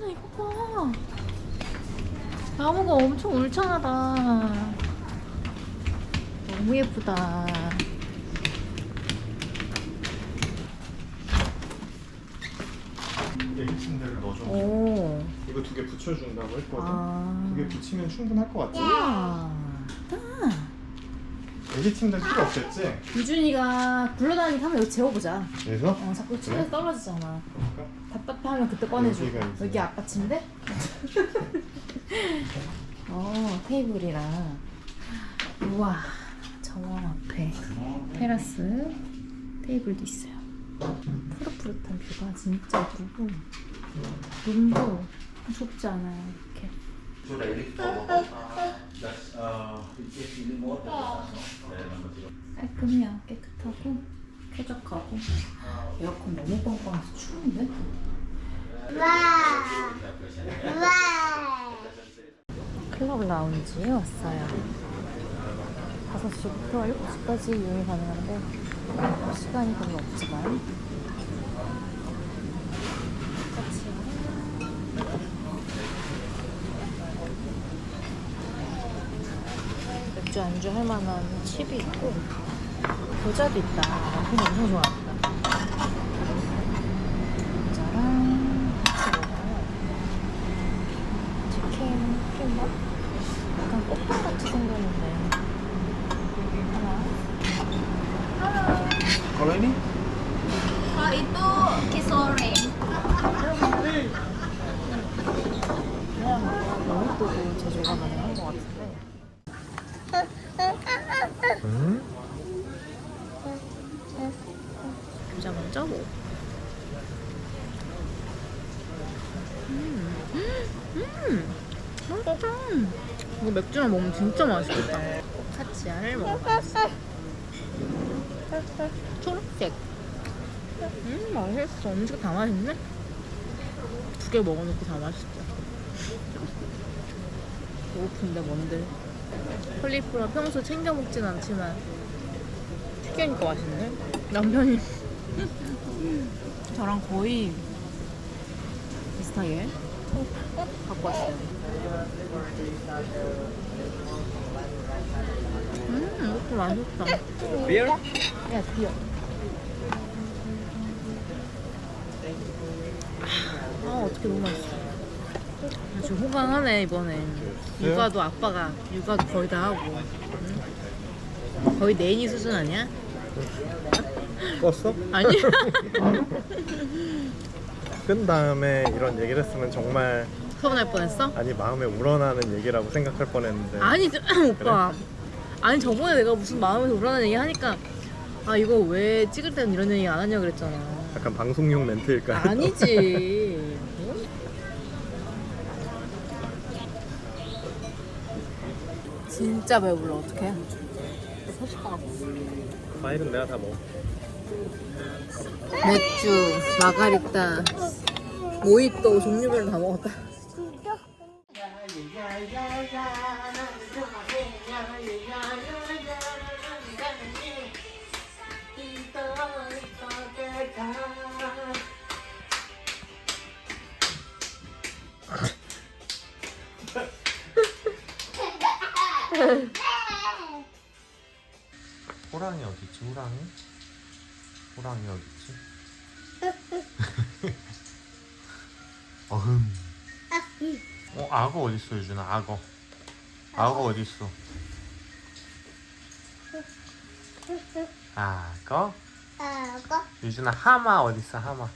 미쳤나 이거 봐 나무가 엄청 울창하다 너무 예쁘다 이제 1층대를 넣어줘 오. 이거 두 개 붙여준다고 했거든 아. 두 개 붙이면 충분할 것 같지? 야. 우와. 애기 침대 필요 없겠지? 유준이가 굴러다니게 하면 여기 재워보자. 그래서? 어, 자꾸 침대 그래? 떨어지잖아. 그럴까? 답답하면 그때 꺼내줘. 여기가 이제. 여기 아빠 침대? 어, 테이블이랑. 우와, 정원 앞에 테라스 테이블도 있어요. 푸릇푸릇한 뷰가 진짜 예쁘고 룸도 좁지 않아요. Sudah ini das uh, ini motor dari nomor tiga. 깔끔해요. 깨끗하고 쾌적하고 에어컨 너무 뻥뻥해서 추운데? 클럽 라운지에 왔어요. 5시부터 7시까지 이용이 가능한데 시간이 별로 없지만 같이 맥주 안주 할 만한 칩이 있고 겨자도 있다. 남편이 엄청 좋아한다. 겨자랑 같이 먹어요. 치킨 킬맛? 약간 꽃빵 같이 생겼는데 하나 Kalau ini? Kalau itu kisore. 그냥 너무 뜨고 제조가 가능한 것 같은데 응? 겨자 먼저 먹어 음, 음, 맛있다 이거 먹으면 진짜 맛있겠다. 카치아를 먹어봤어 초록색. 음 맛있어. 음식 다 맛있네? 두 개 먹어놓고 다 맛있어 배고픈데 뭔데? 콜리플라 평소 챙겨 먹진 않지만 튀기니까 맛있네. 남편이 저랑 거의 비슷하게 갖고 왔어요 음 이것도 맛있다 Beer? 야 비어 아 어떻게 너무 맛있어 아주 호강하네 이번에 육아도 아빠가 육아도 거의 다 하고 응? 거의 내니 수준 아니야? 껐어? 아니 끈 다음에 이런 얘기를 했으면 정말 서운할 뻔했어? 아니 마음에 우러나는 얘기라고 생각할 뻔했는데. 아니 오빠. 아니 저번에 내가 무슨 마음에서 우러나는 얘기 하니까 아 이거 왜 찍을 때는 이런 얘기 안 하냐 그랬잖아. 약간 방송용 멘트일까? 아니지. 진짜 배불러 어떡해? 사실 것 같아 과일은 내가 다 먹어. 맥주, 마가리타, 모히또 종류별로 다 먹었다. 호랑이 어딨지 호랑이? 호랑이 어딨 악어 어딨어 유준아? 악어. 악어. 어딨어? 악어? 유준아 하마 어딨어 하마?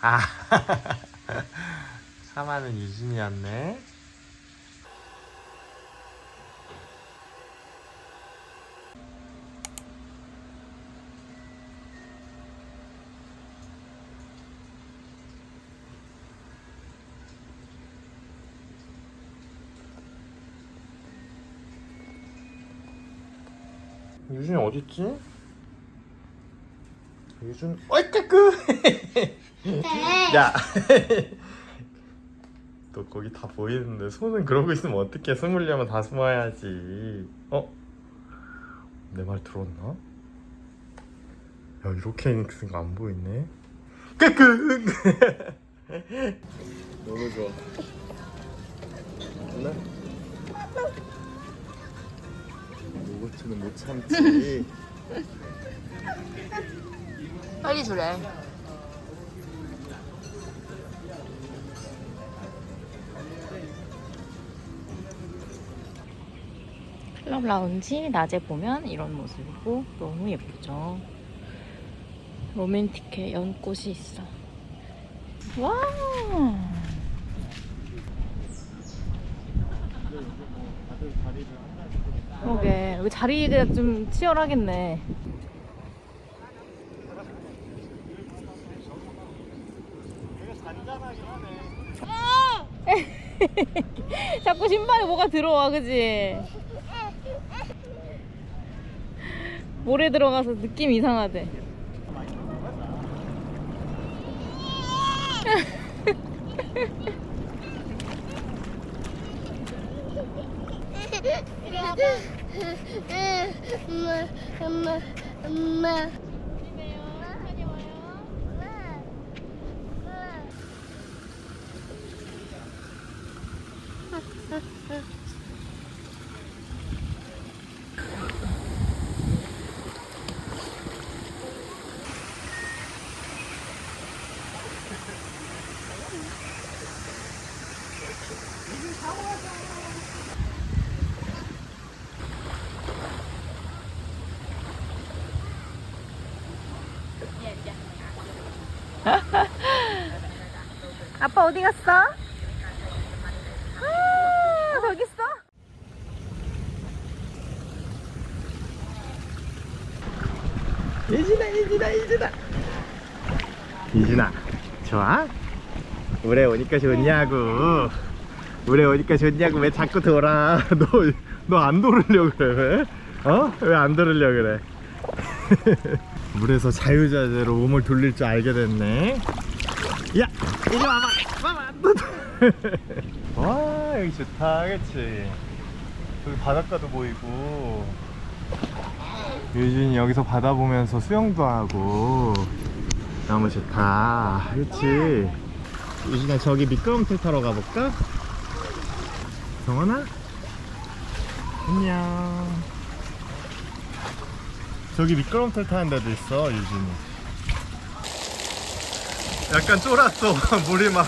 아 하마는 유준이었네 유준이 어딨지? 유준 어이 까끄 야. 너 거기 다 보이는데 손은 그러고 있으면 어떻게 숨으려면 다 숨어야지. 어? 내 말 들었나? 야 이렇게 있으니까 안 보이네. 까끄. 너무 좋아. 됐나? 잉크는 못 참지. 빨리 주래. 클럽 라운지 낮에 보면 이런 모습이고 너무 예쁘죠. 로맨틱해 연꽃이 있어. 와. 그러게 여기 자리가 좀 치열하겠네. 자꾸 신발에 뭐가 들어와, 그지? 모래 들어가서 느낌 이상하대. 엄마, 엄마, 엄마. 아빠 어디 갔어? 아, 저기 있어. 이진아, 이진아, 이진아. 이진아, 좋아? 올해 오니까 좋냐고. 올해 오니까 좋냐고 왜 자꾸 돌아? 너, 너 안 돌으려 그래? 왜? 어? 왜 안 돌으려 그래? 물에서 자유자재로 몸을 돌릴 줄 알게 됐네. 야, 이리 와봐. 와봐. 와, 여기 좋다, 그치? 여기 바닷가도 보이고. 유진이 여기서 바다 보면서 수영도 하고 너무 좋다 그치 유진아 저기 미끄럼틀 타러 가볼까? 정원아? 안녕 저기 미끄럼틀 타는 데도 있어 유진이 약간 쫄았어 물이 막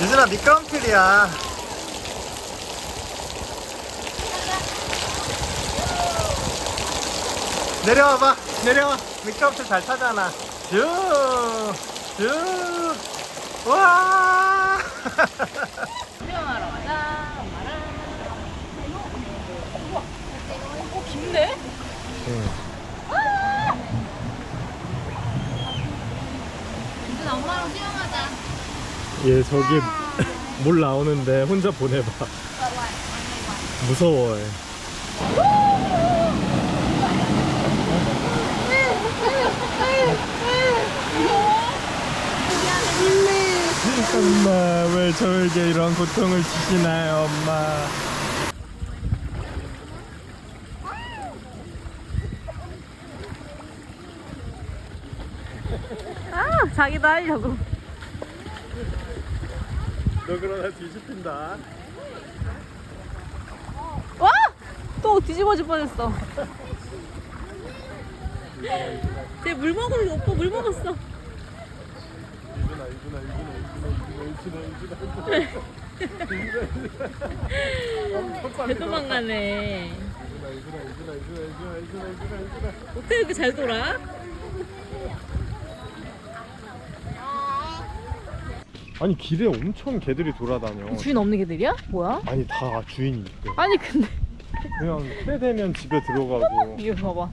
유진아 미끄럼틀이야 내려와봐 내려와 미끄럼틀 잘 타잖아 쭉쭉와 수영하러 가자, 엄마랑. 어, 긴데? 이제 엄마랑 수영하자. 얘 저기 물 나오는데 혼자 보내봐. 무서워해. 엄마 왜 저에게 이런 고통을 주시나요 엄마 아, 자기도 하려고. 너 그러다 뒤집힌다 와! 또 뒤집어질 뻔했어. 쟤 물 먹으러 오빠 물 먹었어. 유준아 유준아 유준아 유준아 유준아 유준아 개 도망가네. 유준아 유준아 유준아 유준아 유준아 유준아 유준아 어떻게 이렇게 잘 돌아? 아니 길에 엄청 개들이 돌아다녀 주인 없는 개들이야? 뭐야? 아니 다 주인이 있대 아니 근데 그냥 때 되면 집에 들어가고 이거 봐봐.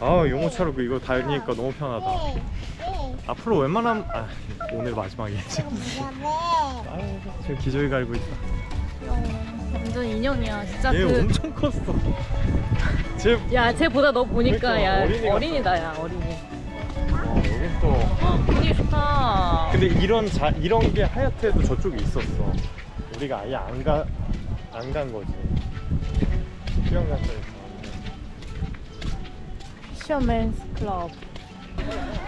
아 용호차로 이거 다니니까 너무 편하다 앞으로 웬만하면 아 오늘 마지막이지 아 지금 기저귀 갈고 있어 완전 인형이야. 진짜 얘 그. 엄청 컸어 쟤 야, 쟤보다 너 보니까 그러니까 야 어린이 같다. 어린이다 야 어린이. 어, 여긴 또 헉, 분위기 좋다. 근데 이런 자 이런 게 하얏트에도 저쪽에 있었어 우리가 아예 안가안 간 거지 수영장에서 피셔맨스 클럽.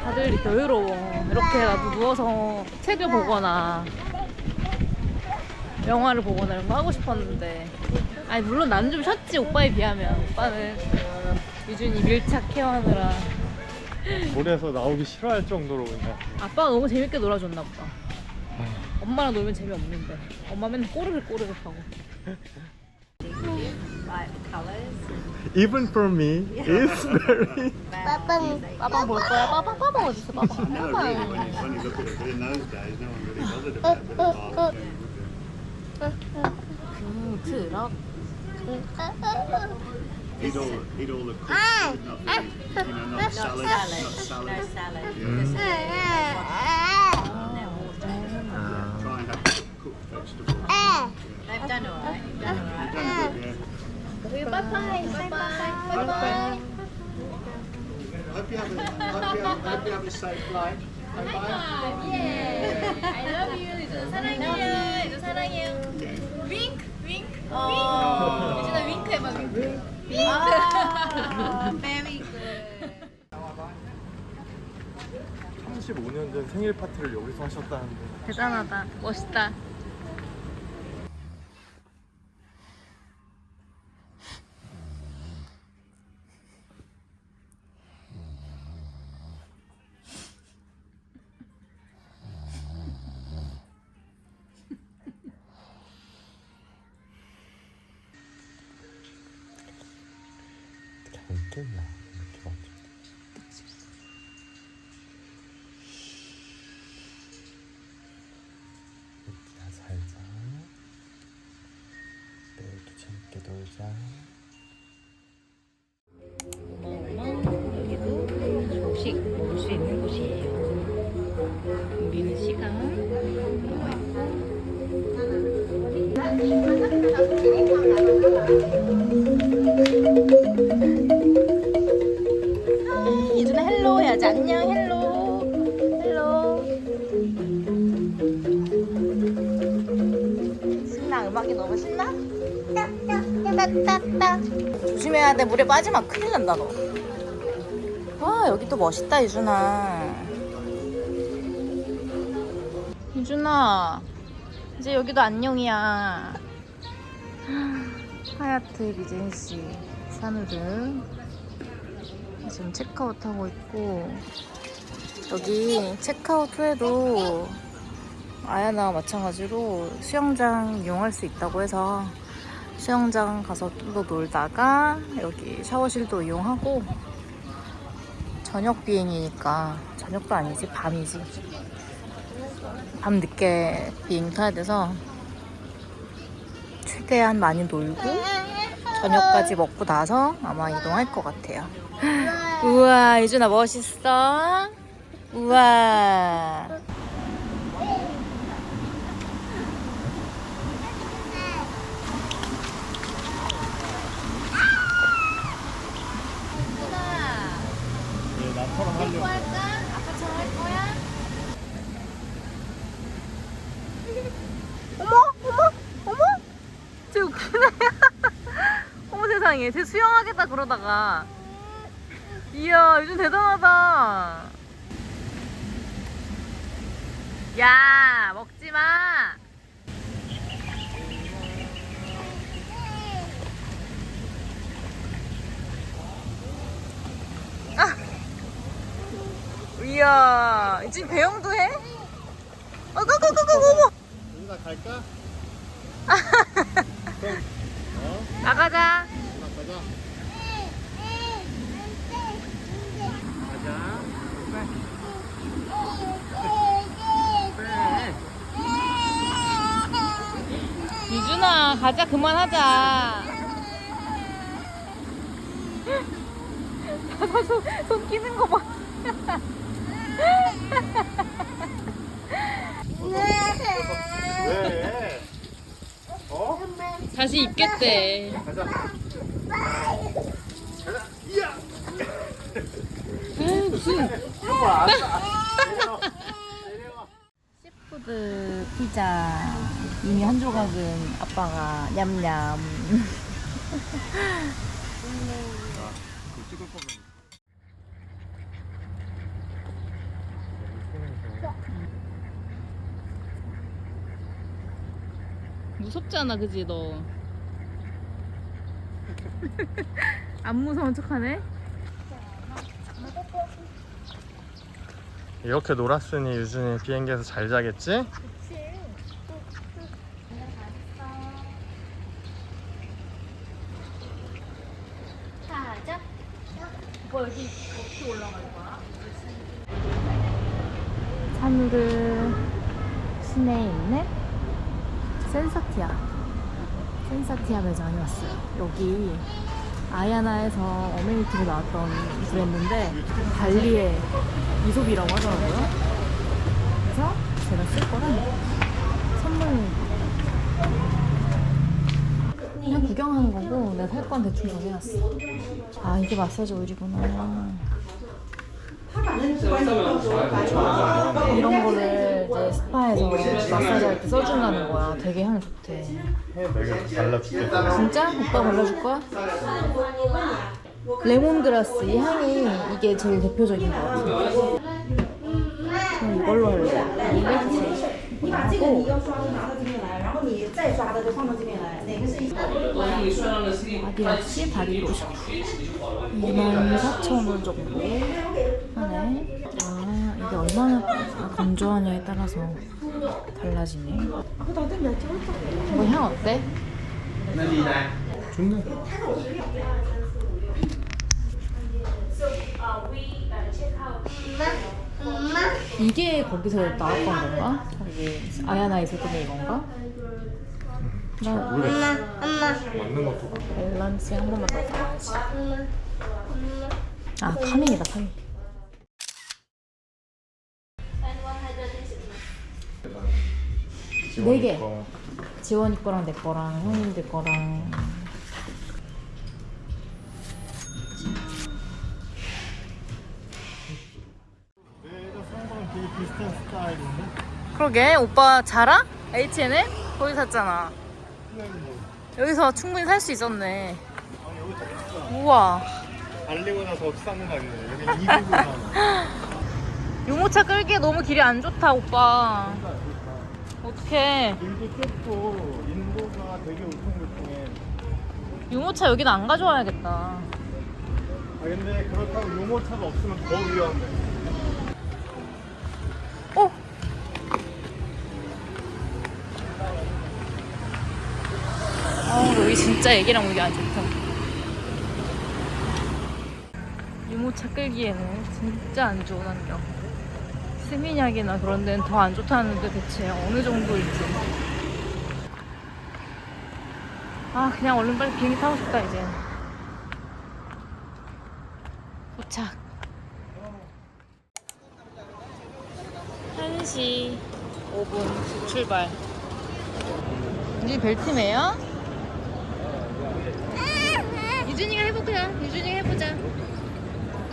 다들 여유로워. 이렇게 나도 누워서 책을 보거나 영화를 보거나 이런 거 하고 싶었는데. 아니 물론 나는 좀 쉬었지 오빠에 비하면. 오빠는 유준이 밀착 케어하느라. 물에서 나오기 싫어할 정도로 그냥. 아빠가 너무 재밌게 놀아줬나 보다. 엄마랑 놀면 재미없는데. 엄마 맨날 꼬르륵 꼬르륵 하고. Even for me, it's very 빠빵. 빠방 볼 거야? 빠방 빠방 어딨어 빠방 No, really, when you, when you look at but in those days, no one really bothered about it. ถือรอบ Eat all, eat all the crisps, not really, you know, not salad, not salad. Yeah. Try and have cooked vegetables. Yeah. They've done all right. You've done all right. You've done good, yeah. Hope you have a, hope you have, hope you have a safe flight. Bye bye. Yeah. I love you. สวัสดี 사랑해요. 윙크, 윙크. 어. 유준아 윙크 해봐. 윙크. 윙크. 아, very good. 35년 전 생일 파티를 여기서 하셨다는데 대단하다 멋있다 웃 따따따 조심해야 돼 물에 빠지면 큰일 난다 너. 와 여기 또 멋있다 유준아. 유준아 이제 여기도 안녕이야. 하얏트 리젠시 산후를 지금 체크아웃 하고 있고 여기 체크아웃 후에도 아야나와 마찬가지로 수영장 이용할 수 있다고 해서 수영장 가서 좀 더 놀다가 여기 샤워실도 이용하고 저녁 비행이니까 저녁도 아니지 밤이지. 밤 늦게 비행 타야 돼서 최대한 많이 놀고 저녁까지 먹고 나서 아마 이동할 것 같아요. 우와 유준아 멋있어? 우와 네 나처럼 하려고 아빠처럼 할 거야? 어머 어머 어머 쟤 웃기네 어머 세상에 쟤 수영하겠다 그러다가. 이야 요즘 대단하다. 야 먹지마. 이야 지금 배영도 해? 어 고고고고고 유준아 갈까? 나가자 유준아 가자 가자 유준아 가자 그만하자. 손, 손 끼는 거봐. 왜? 어? 다시 입겠대. 가자. 에이, 무슨 내려와 내려와. 시푸드 피자 이미 한 조각은 아빠가 냠냠. 무섭잖아, 그지 너. 안 무서운 척하네. 이렇게 놀았으니 유준이 비행기에서 잘 자겠지? 그치. 사무르 시내에 있는 센사티아 센사티아 매장에 왔어요. 여기 아야나에서 어메이티로 나왔던 브랜드인데 발리의 이솝이라고 하더라고요. 그래서 제가 쓸 거는 선물 그냥 구경하는 거고 내가 살 건 대충 정해놨어 아 이게 마사지 오일이구나 이런 거를 이제 스파에서 마사지 할 때 써준다는 거야. 되게 향이 좋대. 해 내가 발라줄게 진짜? 오빠 발라줄 거야? 레몬그라스 이 향이 이게 제일 대표적인 거 같아. 전 이걸로 할래. 밀레트 하고 아디다스 바디 로션 24,000원 정도 하네. 아 이게 얼마나 건조하냐에 따라서 달라지네. 이거 향 어때? 좋네. 이게 거기서 나왔던 건가? 이게 아야나에서 뜨는 이건가? 나 모르겠어 엄마. 맞는 것도 밸런스 한 번만 더 봐야지. 엄마. 아 파밍이다 파밍. 네 개. 거. 지원이 거랑 내 거랑 형님들 거랑 내가 산 거랑 되게 비슷한 스타일인데? 그러게 오빠 자라? H&M? 거기 샀잖아 여기서 충분히 살 수 있었네. 아니 여기 더 비싸 우와. 알리고 나서 비싼 거 아니네 여기 200이잖아 유모차 끌기에 너무 길이 안 좋다 오빠. 어떡해. 인도 좁고 인도가 되게 울퉁불퉁해. 유모차 여기는 안 가져와야겠다. 아 근데 그렇다고 유모차가 없으면 더 위험해 진짜 애기랑 오기 안 좋다. 유모차 끌기에는 진짜 안 좋은 환경. 스미냑이나 그런 데는 더 안 좋다는데 대체 어느 정도일지. 아 그냥 얼른 빨리 비행기 타고 싶다 이제. 도착. 1시 5분 출발. 이 벨트매요? 유준이가 해볼까요? 유준이가 해보자.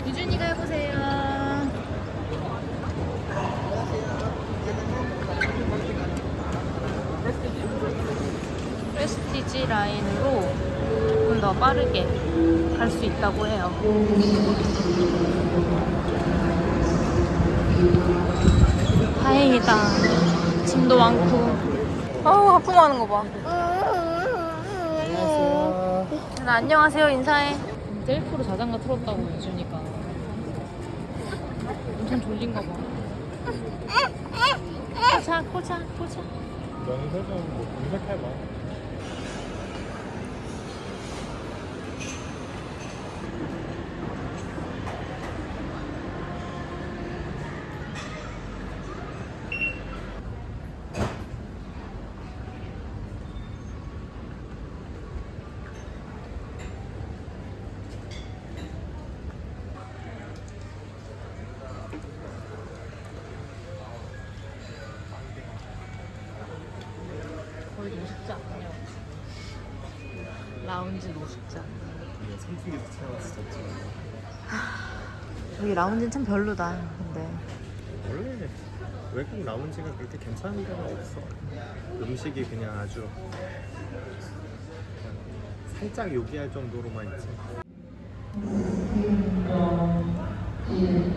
유준이가 해보세요. 프레스티지 라인으로 조금 더 빠르게 갈 수 있다고 해요. 다행이다. 짐도 많고. 아우, 하품하는 거 봐. 안녕하세요 나 안녕하세요, 인사해. 셀프로 자장가 틀었다고 해주니까. 엄청 졸린가 봐. 코차, 코차, 코차. 너는 설정 뭐 검색해봐 거의 노숙자 아니야? 라운지 노숙자. 이거 선풍기도 채워놨어 여기 라운지는 참 별로다, 근데. 원래 외국 라운지가 그렇게 괜찮은 데가 없어 음식이 그냥 아주 그냥 살짝 요기할 정도로만 있지 실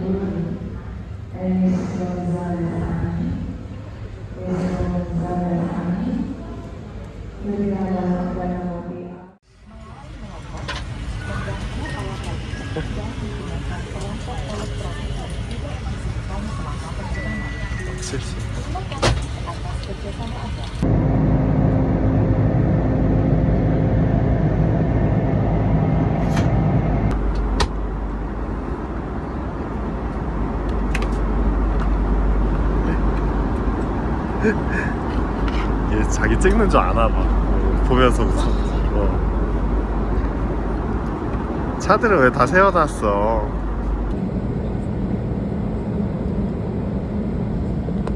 찍는 줄 아나 봐. 어, 보면서 웃어. 어. 차들을 왜 다 세워놨어?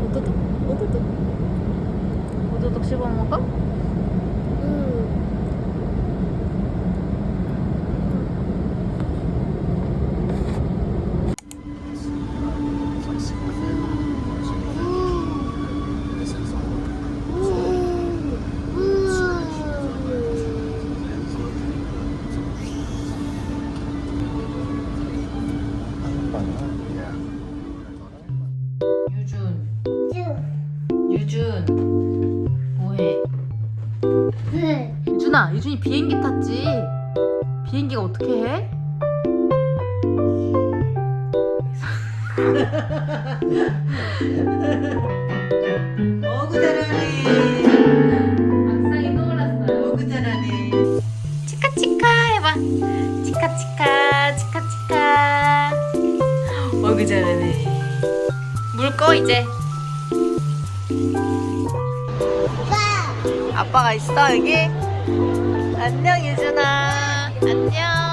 오도독 오도독 오도독 씹어 먹어? 비행기 탔지? 비행기가 어떻게 해? 어구 잘하네. 막상이 떠올랐어요 어구 잘하네. 치카치카 해봐 치카치카 치카치카 어이구 잘하네 물꺼 이제 아빠가 있어 여기 안녕 유준아. 안녕